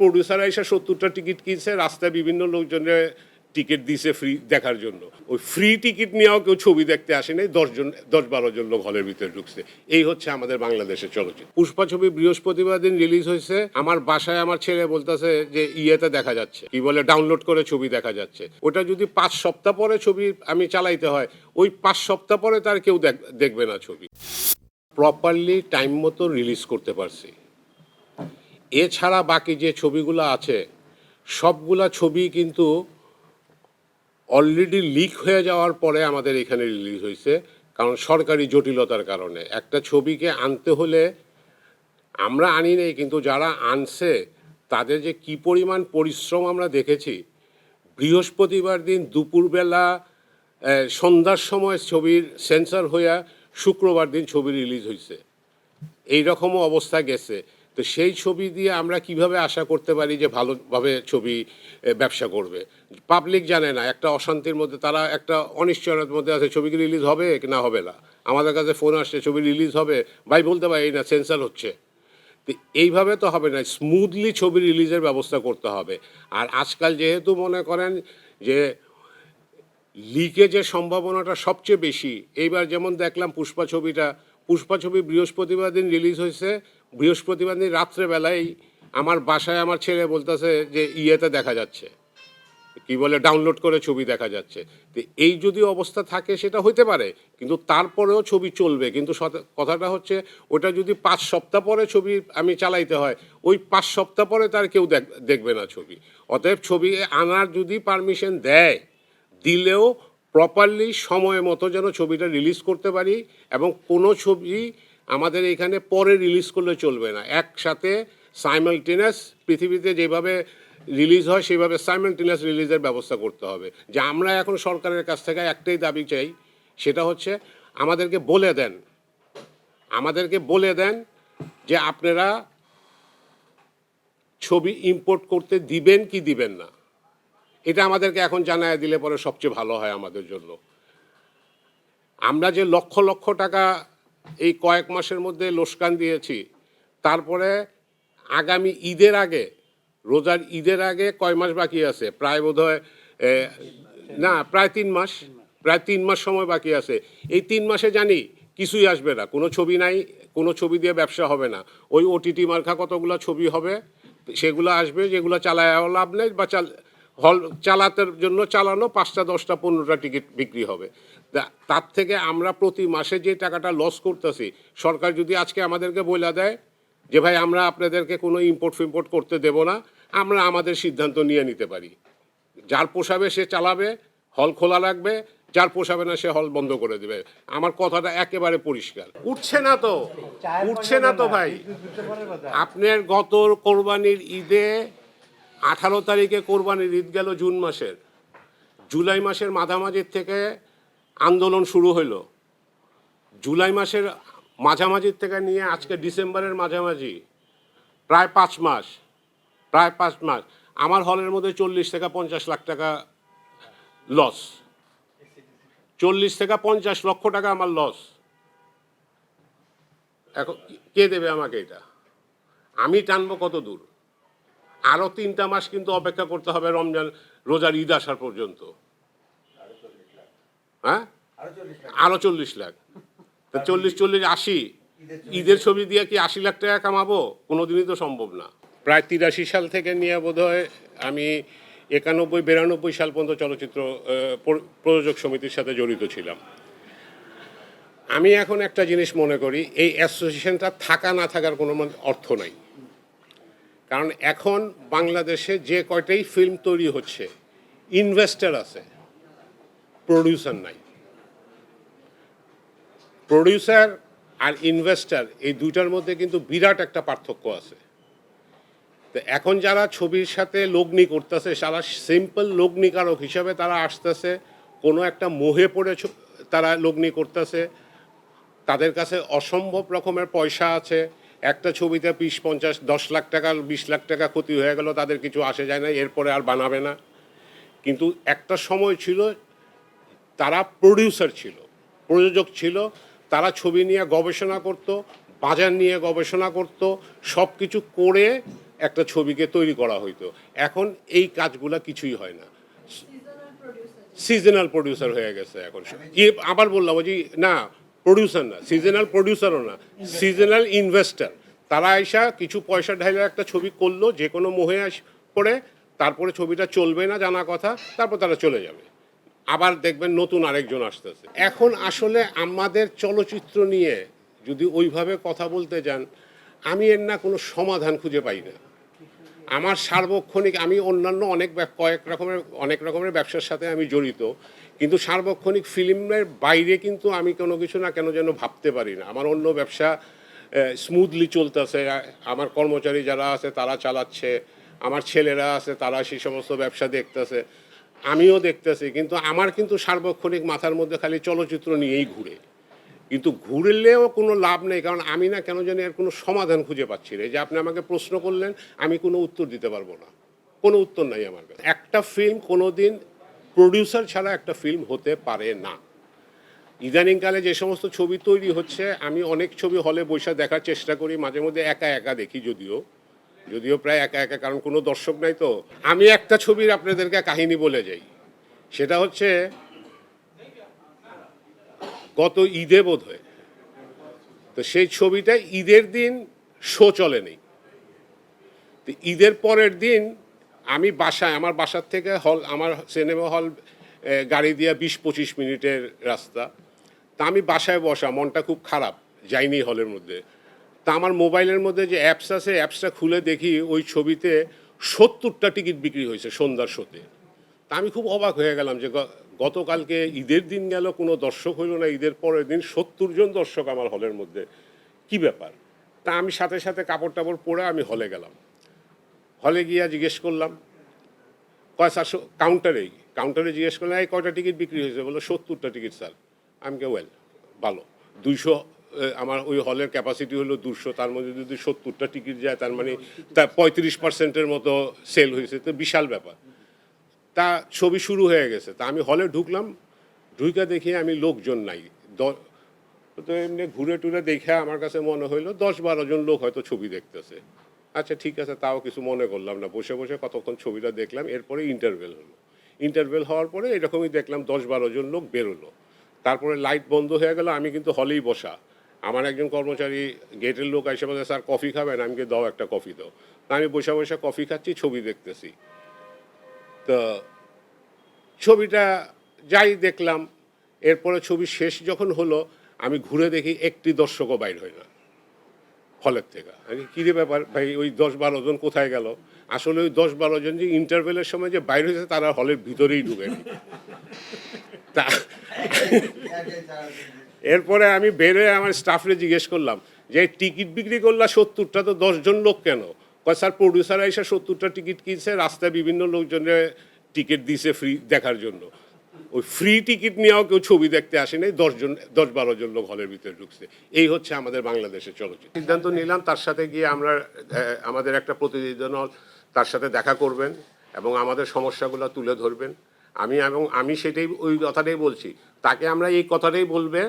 Producer এসে সত্তরটা ticket কিনছে, রাস্তায় বিভিন্ন লোকজনের টিকিট দিছে ফ্রি দেখার জন্য। ওই ফ্রি টিকিট নিয়েও কেউ ছবি দেখতে আসেনি দশজন দশ বারো জন লোক হলের ভিতরে ঢুকছে। এই হচ্ছে আমাদের বাংলাদেশের চলচ্চিত্র। পুষ্পা ছবি বৃহস্পতিবার দিন রিলিজ হয়েছে। আমার বাসায় আমার ছেলে বলতেছে যে, ইয়েতে দেখা যাচ্ছে। কি বলে ডাউনলোড করে ছবি দেখা যাচ্ছে। ওটা যদি পাঁচ সপ্তাহ পরে ছবি আমি চালাইতে হয়, ওই পাঁচ সপ্তাহ পরে তার কেউ দেখ- দেখবে না ছবি। প্রপারলি টাইম মতো রিলিজ করতে পারছি। এছাড়া বাকি যে ছবিগুলো আছে, সবগুলা ছবি কিন্তু অলরেডি লিক হয়ে যাওয়ার পরে আমাদের এখানে রিলিজ হয়েছে, কারণ সরকারি জটিলতার কারণে। একটা ছবিকে আনতে হলে আমরা আনি নেই, কিন্তু যারা আনছে, তাদের যে কি পরিমাণ পরিশ্রম আমরা দেখেছি, বৃহস্পতিবার দিন দুপুরবেলা সন্ধ্যার সময় ছবির সেন্সার হইয়া শুক্রবার দিন ছবি রিলিজ হয়েছে এই রকমও অবস্থা গেছে। তো সেই ছবি দিয়ে আমরা কীভাবে আশা করতে পারি যে ভালোভাবে ছবি ব্যবসা করবে? পাবলিক জানে না, একটা অশান্তির মধ্যে, তারা একটা অনিশ্চয়তার মধ্যে আছে, ছবি কি রিলিজ হবে কি না হবে না? আমাদের কাছে ফোন আসছে, ছবি রিলিজ হবে। ভাই, বলতে পারি না সেন্সার হচ্ছে। তো এইভাবে তো হবে না স্মুথলি ছবি রিলিজের ব্যবস্থা করতে হবে। আর আজকাল যেহেতু মনে করেন যে লিকেজের সম্ভাবনাটা সবচেয়ে বেশি, এইবার যেমন দেখলাম পুষ্পা ছবিটা, পুষ্পা ছবি বৃহস্পতিবার দিন রিলিজ হয়েছে। বৃহস্পতিবার দিন রাত্রেবেলায় আমার বাসায় আমার ছেলে বলতেছে যে ইয়েতে দেখা যাচ্ছে। কি বলে ডাউনলোড করে ছবি দেখা যাচ্ছে। তো এই যদি অবস্থা থাকে সেটা হইতে পারে, কিন্তু তারপরেও ছবি চলবে। কিন্তু কথাটা হচ্ছে ওটা যদি পাঁচ সপ্তাহ পরে ছবি আমি চালাইতে হয়, ওই পাঁচ সপ্তাহ পরে তার কেউ দেখ- দেখবে না ছবি। অতএব ছবি আনার যদি পারমিশন দেয় দিলেও প্রপারলি সময় মতো যেন ছবিটা রিলিজ করতে পারি এবং কোনো ছবি আমাদের এখানে পরে রিলিজ করলে চলবে না। একসাথে সাইমালটেনিয়াস পৃথিবীতে যেভাবে রিলিজ হয়, সেভাবে সাইমালটেনিয়াস রিলিজের ব্যবস্থা করতে হবে। যে আমরা এখন সরকারের কাছ থেকে একটাই দাবি চাই, সেটা হচ্ছে আমাদেরকে বলে দেন, আমাদেরকে বলে দেন যে আপনারা ছবি ইম্পোর্ট করতে দিবেন কি দিবেন না। এটা আমাদেরকে এখন জানায় দিলে পরে সবচেয়ে ভালো হয় আমাদের জন্য। আমরা যে লক্ষ লক্ষ টাকা এই কয়েক মাসের মধ্যে লোসকান দিয়েছি, তারপরে আগামী ঈদের আগে, রোজার ঈদের আগে কয় মাস বাকি আছে? প্রায় বোধ না, প্রায় তিন মাস। প্রায় তিন মাস সময় বাকি আছে। এই তিন মাসে জানি কিছুই আসবে না। কোনো ছবি নাই, কোনো ছবি দিয়ে ব্যবসা হবে না। ওই ওটিটি মার্কা কতগুলো ছবি হবে, সেগুলো আসবে, যেগুলো চালায় লাভ নেই বা চাল হল চালাতে জন্য চালানো পাঁচটা দশটা পনেরোটা টিকিট বিক্রি হবে। তার থেকে আমরা প্রতি মাসে যে টাকাটা লস করতেছি সরকার যদি আজকে আমাদেরকে বলে দেয় যে ভাই আমরা আপনাদেরকে কোনো ইম্পোর্ট ফিম্পোর্ট করতে দেব না আমরা আমাদের সিদ্ধান্ত নিয়ে নিতে পারি। যার পোষাবে সে চালাবে হল খোলা রাখবে যার পোষাবে না সে হল বন্ধ করে দেবে। আমার কথাটা একেবারে পরিষ্কার। উঠছে না তো? উঠছে না তো ভাই? আপনার গত কোরবানির ঈদে আঠারো তারিখে কোরবানির ঈদ গেল জুন মাসের। জুলাই মাসের মাঝামাঝির থেকে আন্দোলন শুরু হলো জুলাই মাসের মাঝামাঝির থেকে নিয়ে আজকে ডিসেম্বরের মাঝামাঝি, প্রায় পাঁচ মাস, প্রায় পাঁচ মাস। আমার হলের মধ্যে চল্লিশ থেকে পঞ্চাশ লাখ টাকা লস চল্লিশ থেকে পঞ্চাশ লক্ষ টাকা আমার লস এখন কে দেবে আমাকে এটা? আমি টানবো কত দূর? আরও তিনটা মাস কিন্তু অপেক্ষা করতে হবে রমজান, রোজার ঈদ আসার পর্যন্ত। হ্যাঁ? আরও চল্লিশ লাখ। তা চল্লিশ চল্লিশ, আশি। ঈদের ছবি দিয়ে কি আশি লাখ টাকা কামাবো? কোনোদিনই তো সম্ভব না। প্রায় তিরাশি সাল থেকে নিয়ে বোধহয় আমি একানব্বই, বিরানব্বই সাল পর্যন্ত চলচ্চিত্র প্র- প্রযোজক সমিতির সাথে জড়িত ছিলাম। আমি এখন একটা জিনিস মনে করি, এই অ্যাসোসিয়েশনটা থাকা না থাকার কোনো অর্থ নাই। কারণ এখন বাংলাদেশে যে কয়টাই ফিল্ম তৈরি হচ্ছে ইনভেস্টার আছে প্রডিউসার নাই। প্রডিউসার আর ইনভেস্টার এই দুইটার মধ্যে কিন্তু বিরাট একটা পার্থক্য আছে। তো এখন যারা ছবির সাথে লগ্নি করতেছে, সারা সিম্পল লগ্নিকারক হিসাবে তারা আসতেছে, কোনো একটা মোহে পড়ে তারা লগ্নি করতেছে, তাদের কাছে অসম্ভব রকমের পয়সা আছে একটা ছবিতে বিশ পঞ্চাশ দশ লাখ টাকা বিশ লাখ টাকা ক্ষতি হয়ে গেল তাদের কিছু আসে যায় না এরপরে আর বানাবে না। কিন্তু একটা সময় ছিল তারা প্রডিউসার ছিল প্রযোজক ছিল তারা ছবি নিয়ে গবেষণা করত বাজার নিয়ে গবেষণা করত সব কিছু করে একটা ছবিকে তৈরি করা হইতো। এখন এই কাজগুলা কিছুই হয় না। সিজনাল প্রডিউসার হয়ে গেছে এখন। ই আবার বললাম ওই যে না প্রডিউসার না সিজনাল প্রডিউসারও না সিজনাল ইনভেস্টার তারা আইসা কিছু পয়সা ঢাইলে একটা ছবি করল, যে কোনো মোহে আস পড়ে, তারপরে ছবিটা চলবে না জানা কথা, তারপর তারা চলে যাবে। আবার দেখবেন নতুন আরেকজন আসতেছে। এখন আসলে আমাদের চলচ্চিত্র নিয়ে যদি ওইভাবে কথা বলতে যান, আমি এর না কোনো সমাধান খুঁজে পাই না। আমার সার্বক্ষণিক, আমি অন্যান্য অনেক কয়েক রকমের, অনেক রকমের ব্যবসার সাথে আমি জড়িত। কিন্তু সার্বক্ষণিক ফিল্মের বাইরে কিন্তু আমি কোনো কিছু না কেন যেন ভাবতে পারি না। আমার অন্য ব্যবসা স্মুথলি চলতেছে। আমার কর্মচারী যারা আছে তারা চালাচ্ছে। আমার ছেলেরা আছে তারা সেই সমস্ত ব্যবসা দেখতেছে। আমিও দেখতেছি। কিন্তু আমার কিন্তু সার্বক্ষণিক মাথার মধ্যে খালি চলচ্চিত্র নিয়েই ঘুরে। কিন্তু ঘুরলেও কোনো লাভ নেই, কারণ আমি না কেন জানি এর কোনো সমাধান খুঁজে পাচ্ছি না। যে আপনি আমাকে প্রশ্ন করলেন, আমি কোনো উত্তর দিতে পারব না। কোনো উত্তর নাই আমার কাছে। একটা ফিল্ম কোনো দিন প্রডিউসার ছাড়া একটা ফিল্ম হতে পারে না। ইদানিংকালে যে সমস্ত ছবি তৈরি হচ্ছে, আমি অনেক ছবি হলে বৈশা দেখার চেষ্টা করি, মাঝে মধ্যে একা একা দেখি যদিও। যদিও প্রায় একা একা, কারণ কোনো দর্শক নাই তো। আমি একটা ছবির আপনাদেরকে কাহিনী বলে যাই। সেটা হচ্ছে গত ঈদে বোধ হয় তো সেই ছবিটা ঈদের দিন শো চলেনি। তো ঈদের পরের দিন আমি বাসায়, আমার বাসার থেকে হল, আমার সিনেমা হল গাড়ি দিয়ে বিশ পঁচিশ মিনিটের রাস্তা। তা আমি বাসায় বসা, মনটা খুব খারাপ, যাইনি হলের মধ্যে। তা আমার মোবাইলের মধ্যে যে অ্যাপস আছে, অ্যাপসটা খুলে দেখি ওই ছবিতে সত্তরটা টিকিট বিক্রি হয়েছে সন্ধ্যার শোতে। তা আমি খুব অবাক হয়ে গেলাম যে গতকালকে ঈদের দিন গেল, কোনো দর্শক হইল না, ঈদের পরের দিন সত্তর জন দর্শক আমার হলের মধ্যে। কি ব্যাপার? তা আমি সাথে সাথে কাপড় টাপড় পরে আমি হলে গেলাম। হলে গিয়া জিজ্ঞেস করলাম, কয় চারশো কাউন্টারেই কাউন্টারে জিজ্ঞেস করলাম, এই কয়টা টিকিট বিক্রি হয়েছে? বলল, সত্তরটা টিকিট স্যার। আমি কে ওয়েল ভালো। দুইশো আমার ওই হলের ক্যাপাসিটি হলো দুশো তার মধ্যে যদি সত্তরটা টিকিট যায়, তার মানে তা পঁয়ত্রিশ পার্সেন্টের মতো সেল হয়েছে। তো বিশাল ব্যাপার। তা ছবি শুরু হয়ে গেছে। তা আমি হলে ঢুকলাম ঢুকে দেখি আমি লোকজন নাই। তো এমনি ঘুরে টুরে দেখে আমার কাছে মনে হইল দশ বারো জন লোক হয়তো ছবি দেখতেছে। আচ্ছা ঠিক আছে, তাও কিছু মনে করলাম না। বসে বসে কতক্ষণ ছবিটা দেখলাম, এরপরে ইন্টারভেল হলো। ইন্টারভেল হওয়ার পরে এরকমই দেখলাম দশ বারো জন লোক বেরোলো। তারপরে লাইট বন্ধ হয়ে গেল, আমি কিন্তু হলেই বসা। আমার একজন কর্মচারী গেটের লোক এসে বলে, স্যার কফি খাবেন? আমি কে দাও একটা কফি দাও। আমি বসে বসে কফি খাচ্ছি, ছবি দেখতেছি। তো ছবিটা যাই দেখলাম, এরপরে ছবি শেষ যখন হলো, আমি ঘুরে দেখি একটি দর্শকও বাইর হয় না। হলের থেকে। আমি কী রে ব্যাপার, ভাই, ওই দশ বারো জন কোথায় গেল? আসলে ওই দশ বারো জন যে ইন্টারভেলের সময় যে বাইর হয়েছে, তারা হলের ভিতরেই ঢুকেনি তা এরপরে আমি বেরোয় আমার স্টাফরে জিজ্ঞেস করলাম, যে টিকিট বিক্রি করলা সত্তরটা, তো দশজন লোক কেন? কয় স্যার প্রডিউসার এসে সত্তরটা টিকিট কিনছে, রাস্তায় বিভিন্ন লোকজনের টিকিট দিছে ফ্রি দেখার জন্য। ওই ফ্রি টিকিট নিয়েও কেউ ছবি দেখতে আসে নাই দশজন দশ বারো জন লোক হলের ভিতরে ঢুকছে। এই হচ্ছে আমাদের বাংলাদেশের চলচ্চিত্র। সিদ্ধান্ত নিলাম, তার সাথে গিয়ে আমরা আমাদের একটা প্রতিনিধি দল তার সাথে দেখা করবেন এবং আমাদের সমস্যাগুলো তুলে ধরবেন। আমি এবং আমি সেটাই, ওই কথাটাই বলছি। তাকে আমরা এই কথাটাই বলবে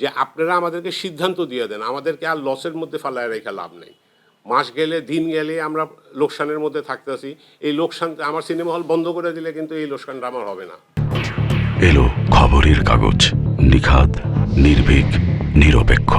যে আপনারা আমাদেরকে সিদ্ধান্ত দিয়ে দেন। আমাদেরকে আর লসের মধ্যে ফালায় রেখে লাভ নেই। মাস গেলে, দিন গেলে আমরা লোকসানের মধ্যে থাকতেছি এই লোকসান আমার সিনেমা হল বন্ধ করে দিলে কিন্তু এই লোকসানটা আমার হবে না। এলো খবরের কাগজ নিখাত নির্ভীক, নিরপেক্ষ।